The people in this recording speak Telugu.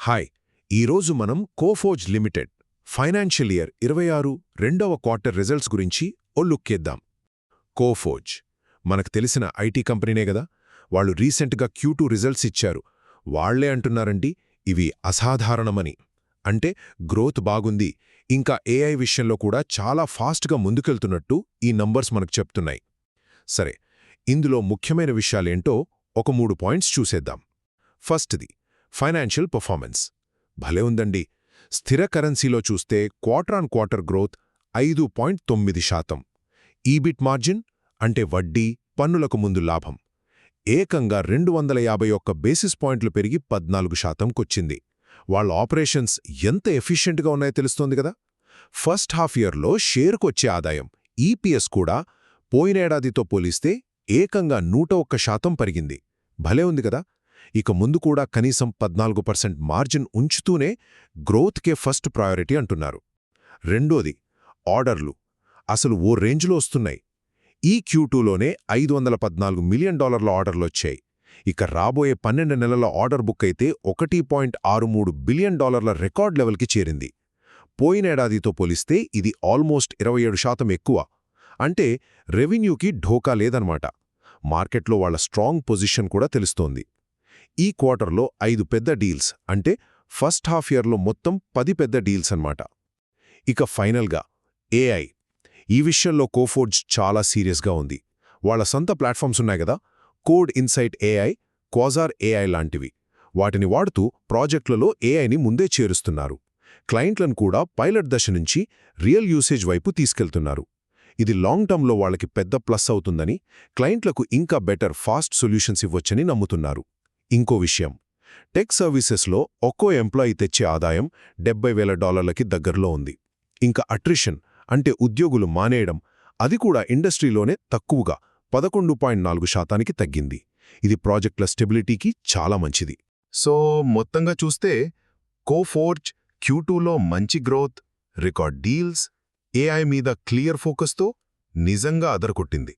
హాయ్ ఈరోజు మనం కోఫోజ్ లిమిటెడ్ ఫైనాన్షియల్ ఇయర్ ఇరవై ఆరు రెండవ క్వార్టర్ రిజల్ట్స్ గురించి ఓ లుక్కేద్దాం కోఫోజ్ మనకు తెలిసిన ఐటీ కంపెనీనే కదా వాళ్ళు రీసెంట్గా క్యూ రిజల్ట్స్ ఇచ్చారు. వాళ్ళే అంటున్నారండి ఇవి అసాధారణమని. అంటే గ్రోత్ బాగుంది ఇంకా ఏఐ విషయంలో కూడా చాలా ఫాస్ట్గా ముందుకెళ్తున్నట్టు ఈ నంబర్స్ మనకు చెప్తున్నాయి. సరే ఇందులో ముఖ్యమైన విషయాలేంటో ఒక మూడు పాయింట్స్ చూసేద్దాం. ఫస్ట్ది ఫైనాన్షియల్ పర్ఫార్మెన్స్. భలే ఉందండి. స్థిర కరెన్సీలో చూస్తే క్వార్టర్ ఆన్ క్వార్టర్ గ్రోత్ ఐదు పాయింట్ తొమ్మిది శాతం. ఈబిట్ మార్జిన్ అంటే వడ్డీ పన్నులకు ముందు లాభం. ఏకంగా రెండు వందల యాభై ఒక్క బేసిస్ పాయింట్లు పెరిగి పద్నాలుగు శాతంకొచ్చింది. వాళ్ళ ఆపరేషన్స్ ఎంత ఎఫిషియెంట్గా ఉన్నాయో తెలుస్తోంది కదా. ఫస్ట్ హాఫ్ ఇయర్లో షేర్కొచ్చే ఆదాయం ఈపీఎస్ కూడా పోయినేడాదితో పోలిస్తే ఏకంగా నూట ఒక్క శాతం పెరిగింది. భలే ఉంది కదా. ఇక ముందు కూడా కనీసం పద్నాలుగు పర్సెంట్ మార్జిన్ ఉంచుతూనే గ్రోత్కే ఫస్ట్ ప్రయారిటీ అంటున్నారు. రెండోది ఆర్డర్లు. అసలు ఓ రేంజ్లో వస్తున్నాయి. ఈ క్యూటూలోనే ఐదు వందల పద్నాలుగు మిలియన్ డాలర్ల ఆర్డర్లొచ్చాయి ఇక రాబోయే పన్నెండు నెలల ఆర్డర్ బుక్ అయితే ఒకటి పాయింట్ ఆరు మూడు బిలియన్ డాలర్ల రికార్డ్ లెవెల్కి చేరింది. పోయినేడాదితో పోలిస్తే ఇది ఆల్మోస్ట్ ఇరవై ఏడు శాతం ఎక్కువ. అంటే రెవెన్యూకి ఢోకా లేదన్నమాట మార్కెట్లో వాళ్ళ స్ట్రాంగ్ పొజిషన్ కూడా తెలుస్తోంది. ఈ క్వార్టర్లో ఐదు పెద్ద డీల్స్ అంటే ఫస్ట్ హాఫ్ ఇయర్లో మొత్తం పది పెద్ద డీల్స్ అన్నమాట. ఇక ఫైనల్గా ఏఐ. ఈ విషయంలో కోఫోర్జ్ చాలా సీరియస్గా ఉంది. వాళ్ళ సొంత ప్లాట్ఫామ్స్ ఉన్నాయి కదా Code Insight AI Quasar AI లాంటివి. వాటిని వాడుతూ ప్రాజెక్టులలో ఏఐని ముందే చేరుస్తున్నారు. క్లయింట్లను కూడా పైలట్ దశ నుంచి రియల్ యూసేజ్ వైపు తీసుకెళ్తున్నారు. ఇది లాంగ్ టర్మ్లో వాళ్ళకి పెద్ద ప్లస్ అవుతుందని క్లయింట్లకు ఇంకా బెటర్ ఫాస్ట్ సొల్యూషన్స్ ఇవ్వొచ్చని నమ్ముతున్నారు. ఇంకో విషయం. టెక్ సర్వీసెస్లో ఒక్కో ఎంప్లాయీ తెచ్చే ఆదాయం డెబ్బై వేల డాలర్లకి దగ్గరలో ఉంది. ఇంకా అట్రిషన్ అంటే ఉద్యోగులు మానేయడం అది కూడా ఇండస్ట్రీలోనే తక్కువగా పదకొండు పాయింట్ నాలుగు శాతానికి తగ్గింది. ఇది ప్రాజెక్టుల స్టెబిలిటీకి చాలా మంచిది. సో మొత్తంగా చూస్తే కోఫోర్జ్ క్యూటూలో మంచి గ్రోత్ రికార్డ్ డీల్స్ ఏఐ మీద క్లియర్ ఫోకస్తో నిజంగా అదరకొట్టింది